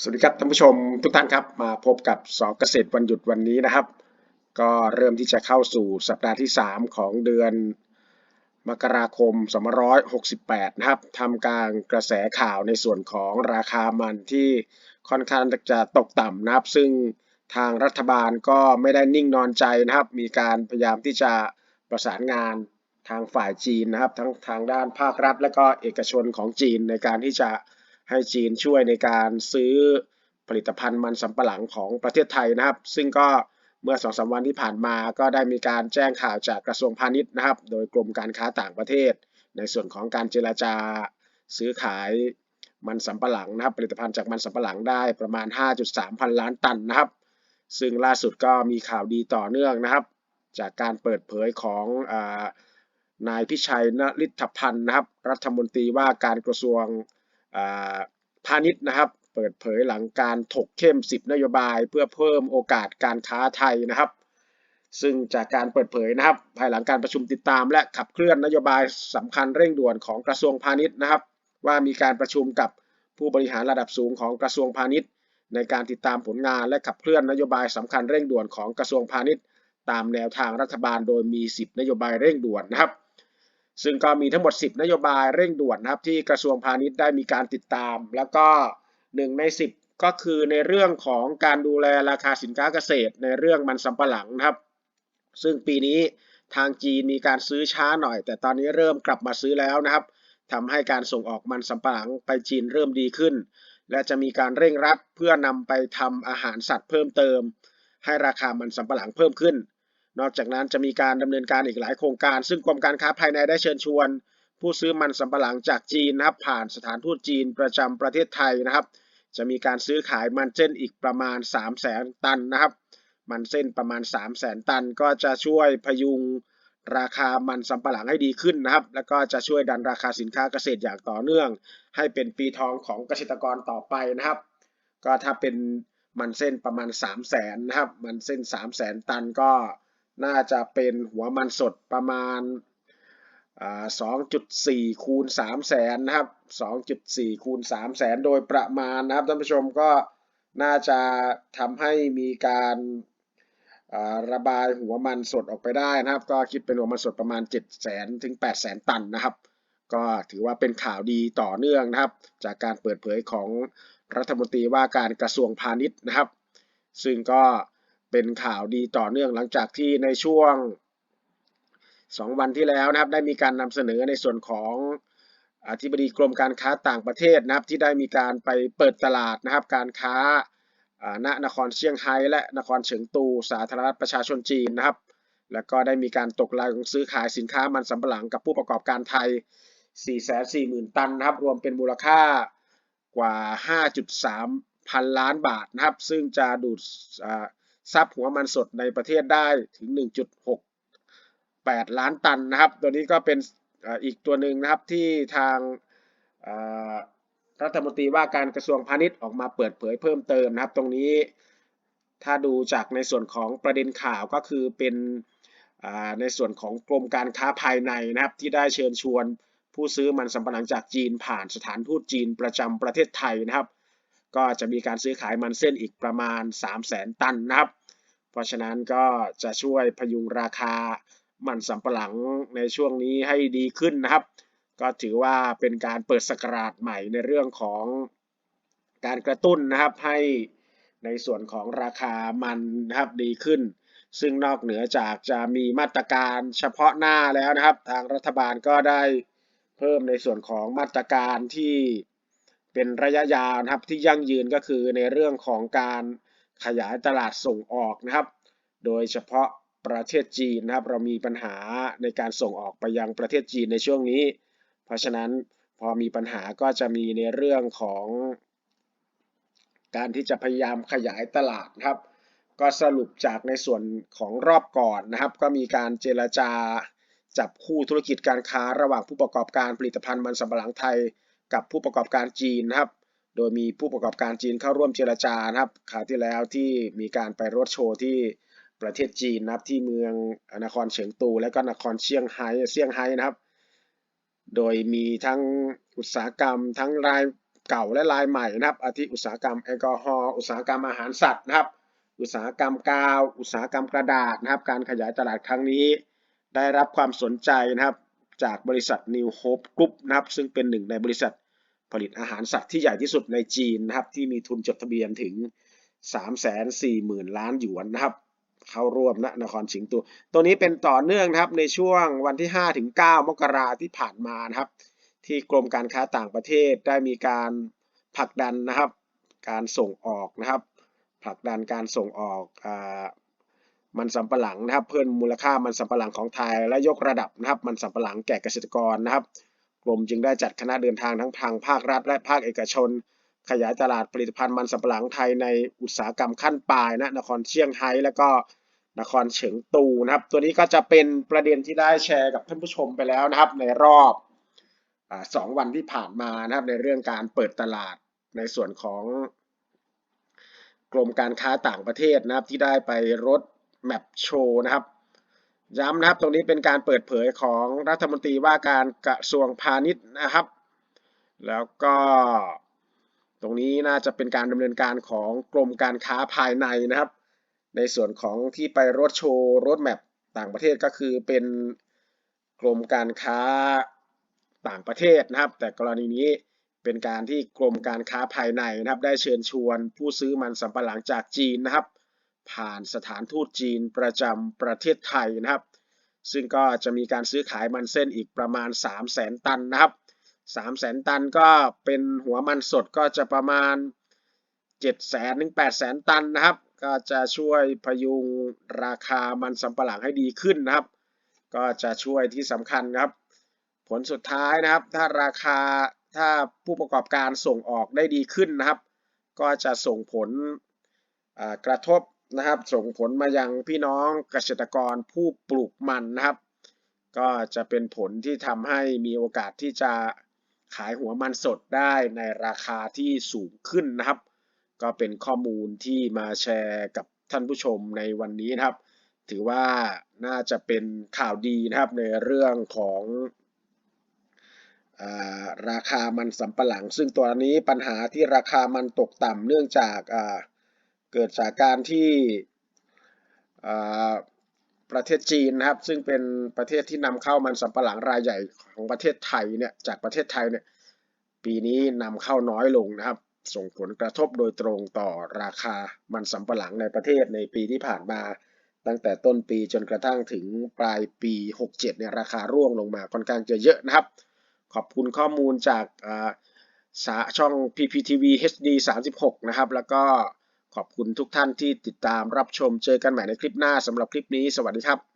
สวัสดีครับท่านผู้ชมทุกท่านครับมาพบกับสอเกษตรวันหยุดวันนี้นะครับ ก็เริ่มที่จะเข้าสู่สัปดาห์ที่ 3 ของเดือนมกราคม2568 นะครับทำกลางกระแสข่าวในส่วนของราคามันที่ค่อนข้างจะตกต่ำนะครับ ซึ่งทางรัฐบาลก็ไม่ได้นิ่งนอนใจนะครับ มีการพยายามที่จะประสานงานทางฝ่ายจีนนะครับ ทั้งทางด้านภาครัฐ และก็เอกชนของจีนในการที่จะ ให้จีนช่วยในการซื้อผลิตภัณฑ์มันสำปะหลังของประเทศไทยนะครับ ซึ่งก็เมื่อสองสาวันที่ผ่านมาก็ได้มีการแจ้งข่าวจากกระทรวงพาณิชย์นะครับ โดยกรมการค้าต่างประเทศ ในส่วนของการเจราจาซื้อขายมันสำปะหลังนะครับ ผลิตภัณฑ์จากมันสำปะหลังได้ประมาณ 5.3 พันล้านตันนะครับ ซึ่งล่าสุดก็มีข่าวดีต่อเนื่องนะครับ จากการเปิดเผยของนายพิชัยนฤทธพันธ์นะครับ รัฐมนตรีว่าการกระทรวง พาณิชย์นะครับเปิดเผยหลังการถกเข้ม 10 นโยบาย เพื่อเพิ่มโอกาสการค้าไทยนะครับ ซึ่งจากการเปิดเผยนะครับ ภายหลังการประชุมติดตาม และขับเคลื่อนนโยบายสำคัญเร่งด่วนของกระทรวงพาณิชย์นะครับ ว่ามีการประชุมกับผู้บริหารระดับสูงของกระทรวงพาณิชย์ ในการติดตามผลงานและขับเคลื่อนนโยบายสำคัญเร่งด่วนของกระทรวงพาณิชย์ ตามแนวทางรัฐบาลโดยมี 10 นโยบายเร่งด่วนนะครับ ซึ่งก็มีทั้งหมด 10 นโยบายเร่งด่วนนะครับที่กระทรวงพาณิชย์ได้มีการติดตาม แล้วก็ 1 ใน 10 ก็คือในเรื่องของการดูแลราคาสินค้าเกษตร ในเรื่องมันสำปะหลังนะครับ ซึ่งปีนี้ทางจีนมีการซื้อช้าหน่อย แต่ตอนนี้เริ่มกลับมาซื้อแล้วนะครับทำให้การส่งออกมันสำปะหลังไปจีนเริ่มดีขึ้น และจะมีการเร่งรัดเพื่อนำไปทำอาหารสัตว์เพิ่มเติม ให้ราคามันสำปะหลังเพิ่มขึ้น นอกจากนั้นจะมีการดำเนินการอีกหลายโครงการ ซึ่งกรมการค้าภายในได้เชิญชวน ผู้ซื้อมันสำปะหลังจากจีนนะครับ ผ่านสถานทูตจีนประจำประเทศไทยนะครับ จะมีการซื้อขายมันเส้นอีกประมาณ 3 0 0แสนตันนะครับ มันเส้นประมาณ 3 0 0แสนตัน ก็จะช่วยพยุงราคามันสำปะหลังให้ดีขึ้นนะครับ แล้วก็จะช่วยดันราคาสินค้าเกษตรอย่างต่อเนื่อง ให้เป็นปีทองของเกษตรกรต่อไปนะครับ ก็ถ้าเป็นมันเส้นประมาณ 3 0 0แสนนะครับ มันเส้น 3 0 0แสนตันก็ น่าจะเป็นหัวมันสดประมาณ 2.4 คูณ3แสนนะครับ 2.4 คูณ3แสนโดยประมาณนะครับท่านผู้ชมก็น่าจะทำให้มีการระบายหัวมันสดออกไปได้นะครับ ก็คิดเป็นหัวมันสดประมาณ7แสนถึง8แสนตันนะครับ ก็ถือว่าเป็นข่าวดีต่อเนื่องนะครับ จากการเปิดเผยของรัฐมนตรีว่าการกระทรวงพาณิชย์นะครับ ซึ่งก็ เป็นข่าวดีต่อเนื่องหลังจากที่ในช่วง 2 วันที่แล้วนะครับได้มีการนำเสนอในส่วนของอธิบดีกรมการค้าต่างประเทศนะครับ ที่ได้มีการไปเปิดตลาดนะครับ การค้าณนครเซี่ยงไฮ้และนครเฉิงตู สาธารณรัฐประชาชนจีนนะครับ แล้วก็ได้มีการตกลงซื้อขายสินค้ามันสำปะหลังกับผู้ประกอบการไทย 440,000 ตันนะครับ รวมเป็นมูลค่ากว่า 5.3 พันล้านบาทนะครับ ซึ่งจะดูด ซับหัวมันสดในประเทศได้ถึง 1.68 ล้านตันนะครับ ตัวนี้ก็เป็นอีกตัวหนึ่งนะครับที่ทางรัฐมนตรีว่าการกระทรวงพาณิชย์ออกมาเปิดเผยเพิ่มเติมนะครับ ตรงนี้ถ้าดูจากในส่วนของประเด็นข่าวก็คือเป็นในส่วนของกรมการค้าภายในนะครับ ที่ได้เชิญชวนผู้ซื้อมันสำปะหลังจากจีนผ่านสถานทูตจีนประจำประเทศไทยนะครับ ก็จะมีการซื้อขายมันเส้นอีกประมาณ 3 0 0แสนตันนะครับ เพราะฉะนั้นก็จะช่วยพยุงราคามันสำปะหลังในช่วงนี้ให้ดีขึ้นนะครับ ก็ถือว่าเป็นการเปิดสกราชใหม่ในเรื่องของการกระตุ้นนะครับให้ในส่วนของราคามันนะครับดีขึ้น ซึ่งนอกเหนือจากจะมีมาตรการเฉพาะหน้าแล้วนะครับ ทางรัฐบาลก็ได้เพิ่มในส่วนของมาตรการที่ เป็นระยะยาวนะครับที่ยั่งยืนก็คือในเรื่องของการขยายตลาดส่งออกนะครับ โดยเฉพาะประเทศจีนนะครับ เรามีปัญหาในการส่งออกไปยังประเทศจีนในช่วงนี้ เพราะฉะนั้นพอมีปัญหาก็จะมีในเรื่องของ การที่จะพยายามขยายตลาดนะครับ ก็สรุปจากในส่วนของรอบก่อนนะครับ ก็มีการเจรจาจับคู่ธุรกิจการค้าระหว่างผู้ประกอบการผลิตภัณฑ์มันสำปะหลังไทย กับผู้ประกอบการจีนนะครับ โดยมีผู้ประกอบการจีนเข้าร่วมเจรจานะครับข่าวที่แล้วที่มีการไปรถโชว์ที่ประเทศจีนนะครับที่เมืองนครเฉิงตู และก็นครเชียงไฮ้เซี่ยงไฮ้นะครับ โดยมีทั้งอุตสาหกรรม ทั้งรายเก่าและรายใหม่นะครับ อาทิอุตสาหกรรมแอลกอฮอล์อุตสาหกรรมอาหารสัตว์นะครับ อุตสาหกรรมกาว อุตสาหกรรมกระดาษนะครับ การขยายตลาดครั้งนี้ ได้รับความสนใจนะครับ จากบริษัท New Hope Group นะครับซึ่งเป็นหนึ่งในบริษัทผลิตอาหารสัตว์ที่ใหญ่ที่สุดในจีนนะครับที่มีทุนจดทะเบียนถึง 340,000 ล้านหยวนนะครับเข้าร่วมณนครสิงตัวตัวนี้เป็นต่อเนื่องนะครับในช่วงวันที่ 5 ถึง 9 มกราที่ผ่านมานะครับ ที่กรมการค้าต่างประเทศได้มีการผลักดันนะครับ การส่งออกนะครับ ผลักดันการส่งออกอ มันสำปะหลังนะครับ เพิ่มมูลค่ามันสำปะหลังของไทย และยกระดับนะครับมันสำปะหลังแก่เกษตรกรนะครับ กรมจึงได้จัดคณะเดินทางทั้งทางภาครัฐ และภาคเอกชน ขยายตลาดผลิตภัณฑ์มันสำปะหลังไทยในอุตสาหกรรมขั้นปลายนะนครเชียงไฮ้และก็นครเฉิงตูนะครับ ตัวนี้ก็จะเป็นประเด็นที่ได้แชร์กับท่านผู้ชมไปแล้วนะครับ ในรอบอสองวันที่ผ่านมานะครับ ในเรื่องการเปิดตลาดในส่วนของกรมการค้าต่างประเทศนะครับที่ได้ไปรถ แมปโชว์นะครับ ย้ำนะครับตรงนี้เป็นการเปิดเผยของรัฐมนตรีว่าการกระทรวงพาณิชย์นะครับ แล้วก็ตรงนี้น่าจะเป็นการดำเนินการของกรมการค้าภายในนะครับ ในส่วนของที่ไปรถโชว์รถแมพต่างประเทศก็คือเป็นกรมการค้าต่างประเทศนะครับ แต่กรณีนี้เป็นการที่กรมการค้าภายในนะครับ ได้เชิญชวนผู้ซื้อมันสำปะหลังจากจีนนะครับ ผ่านสถานทูตจีนประจำประเทศไทยนะครับ ซึ่งก็จะมีการซื้อขายมันเส้นอีกประมาณ 3 0 0แสนตันนะครับ 3 0 0แสนตันก็เป็นหัวมันสดก็จะประมาณ 7 แสนถึง8แสนตันนะครับ ก็จะช่วยพยุงราคามันสำปะหลังให้ดีขึ้นนะครับ ก็จะช่วยที่สำคัญครับ ผลสุดท้ายนะครับ ถ้าราคาถ้าผู้ประกอบการส่งออกได้ดีขึ้นนะครับ ก็จะส่งผลกระทบ นะครับส่งผลมายังพี่น้องเกษตรกรผู้ปลูกมันนะครับ ก็จะเป็นผลที่ทำให้มีโอกาสที่จะขายหัวมันสดได้ในราคาที่สูงขึ้นนะครับ ก็เป็นข้อมูลที่มาแชร์กับท่านผู้ชมในวันนี้นะครับ ถือว่าน่าจะเป็นข่าวดีนะครับในเรื่องของราคามันสำปะหลัง ซึ่งตัวนี้ปัญหาที่ราคามันตกต่ำเนื่องจากอ่า เกิดจากการที่ประเทศจีนนะครับ ซึ่งเป็นประเทศที่นำเข้ามันสำปะหลังรายใหญ่ของประเทศไทยเนี่ยจากประเทศไทยเนี่ยปีนี้นำเข้าน้อยลงนะครับ ส่งผลกระทบโดยตรงต่อราคามันสำปะหลังในประเทศในปีที่ผ่านมา ตั้งแต่ต้นปีจนกระทั่งถึงปลายปี 67เนี่ยราคาร่วงลงมาค่อนข้างจะเยอะนะครับ ขอบคุณข้อมูลจากช่อง PPTV HD 36 นะครับ แล้วก็ ขอบคุณทุกท่านที่ติดตามรับชมเจอกันใหม่ในคลิปหน้าสำหรับคลิปนี้ สวัสดีครับ